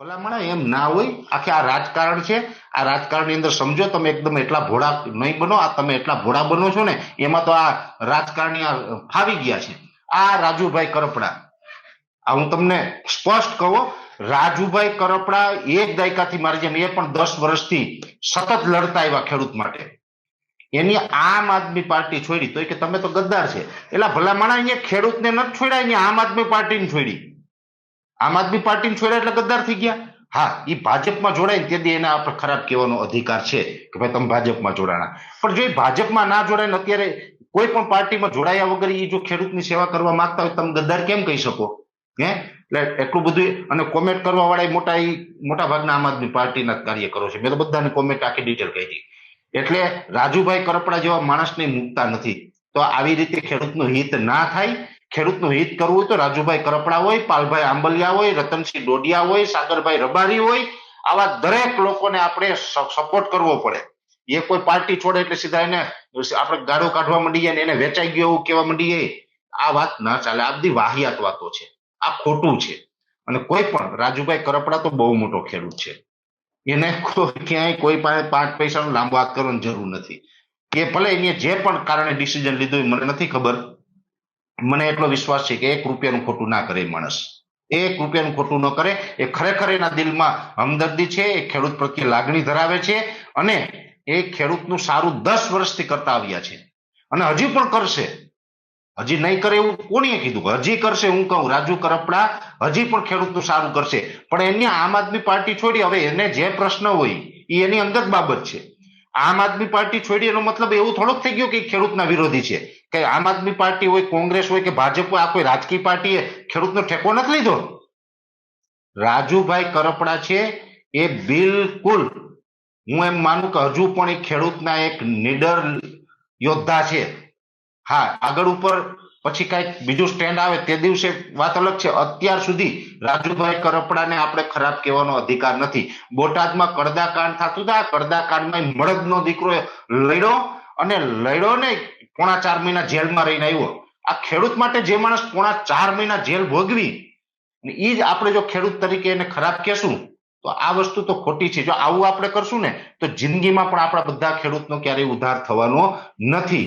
ભલામણ એમ ના હોય, આખે આ રાજકારણ છે. આ રાજકારણની અંદર સમજો, તમે એકદમ એટલા ભોળા નહીં બનો. આ તમે એટલા ભોળા બનો છો ને, એમાં તો આ રાજકારણી આ ફાવી ગયા છે. આ રાજુભાઈ કરપડા. આ હું તમને સ્પષ્ટ કહું, રાજુભાઈ કરપડા એક દાયકાથી મારી જેમ, એ પણ દસ વર્ષથી સતત લડતા આવ્યા ખેડૂત માટે. એની આમ આદમી પાર્ટી છોડી, તો કે તમે તો ગદ્દાર છે. એટલે ભલામણ અહીંયા ખેડૂતને નથી છોડ્યા, અહીંયા આમ આદમી પાર્ટીને છોડી. આમ આદમી પાર્ટીને છોડ્યા એટલે ગદ્દાર થઈ ગયા. હા એ ભાજપમાં જોડાય તેથી એને આપણે ખરાબ કહેવાનો અધિકાર છે કે ભાઈ તમે ભાજપમાં જોડાણા. પણ જો એ ભાજપમાં ના જોડાય અત્યારે કોઈ પણ પાર્ટીમાં જોડાયા વગર એ જો ખેડૂતની સેવા કરવા માંગતા હોય તમે ગદ્દાર કેમ કહી શકો? હે? એટલે એટલું બધું અને કોમેન્ટ કરવા વાળા મોટા એ મોટા ભાગના આમ આદમી પાર્ટીના જ કાર્યકરો છે. મેં તો બધાને કોમેન્ટ આખી ડિટેલ કહી હતી એટલે રાજુભાઈ કરપડા જેવા માણસને મૂકતા નથી. તો આવી રીતે ખેડૂતનું હિત ના થાય ખેડૂતનું હિત કરવું હોય તો રાજુભાઈ કરપડા હોય, પાલભાઈ આંબલિયા હોય, રતનસિંહ ડોડિયા હોય, સાગરભાઈ રબારી હોય, આવા દરેક લોકોને આપણે સપોર્ટ કરવો પડે. એ કોઈ પાર્ટી છોડે એટલે સીધા એને આપણે ગાડો કાઢવા માંડીએ ને એને વેચાઈ ગયો એવું કહેવા માંડીએ. આ વાત ના ચાલે. આ બધી વાહિયાત વાતો છે. આ ખોટું છે. અને કોઈ પણ, રાજુભાઈ કરપડા તો બહુ મોટો ખેડૂત છે. એને ક્યાંય કોઈ પાસે પાંચ પૈસાનો લાંબો હાથ કરવાની જરૂર નથી. કે ભલે એને જે પણ કારણે ડિસિઝન લીધું એ મને નથી ખબર. મને એટલો વિશ્વાસ છે કે એક રૂપિયાનું ખોટું ના કરે માણસ. એક રૂપિયાનું ખોટું ન કરે, એ ખરેખર એના દિલમાં હમદર્દી છે, એ ખેડૂત પ્રત્યે લાગણી ધરાવે છે અને એ ખેડૂતનું સારું દસ વર્ષથી કરતા આવ્યા છે. અને હજી પણ કરશે. હજી નહીં કરે એવું કોણીએ કીધું? હજી કરશે હું કહું, રાજુ કરપડા હજી પણ ખેડૂતનું સારું કરશે. પણ એની આમ આદમી પાર્ટી છોડી, હવે એને જે પ્રશ્ન હોય એ એની અંગત બાબત છે. આમ આદમી પાર્ટી છોડી એનો મતલબ એવું થોડોક થઈ ગયો કે ખેડૂતના વિરોધી છે. કે આમ આદમી પાર્ટી હોય, કોંગ્રેસ હોય કે ભાજપ હોય, આ કોઈ રાજકીય પાર્ટીએ ખેડૂતનો ઠેકો નથી લીધો? રાજુભાઈ કરપડા છે એ બિલકુલ, હું એમ માનું કે હજુ પણ એ ખેડૂતના એક નીડર યોદ્ધા છે. હા, આગળ ઉપર પછી કંઈક બીજું સ્ટેન્ડ આવે તે દિવસે વાત અલગ છે. અત્યાર સુધી રાજુભાઈ કરપડાને આપણે ખરાબ કહેવાનો અધિકાર નથી. બોટાદમાં કરદાકાંડ થતું હતા. કરદાકાંડમાં મળદનો દીકરો લડ્યો અને લડ્યો ને પોણા ચાર મહિના જેલમાં રહીને આવ્યો. આ ખેડૂત માટે જે માણસ પોણા ચાર મહિના જેલ ભોગવી એ જ આપણે જો ખેડૂત તરીકે એને ખરાબ કહેશું, તો આ વસ્તુ તો ખોટી છે. જો આવું આપણે કરશું ને, તો જિંદગીમાં પણ આપણા બધા ખેડૂતનો ક્યારેય ઉદ્ધાર થવાનો નથી.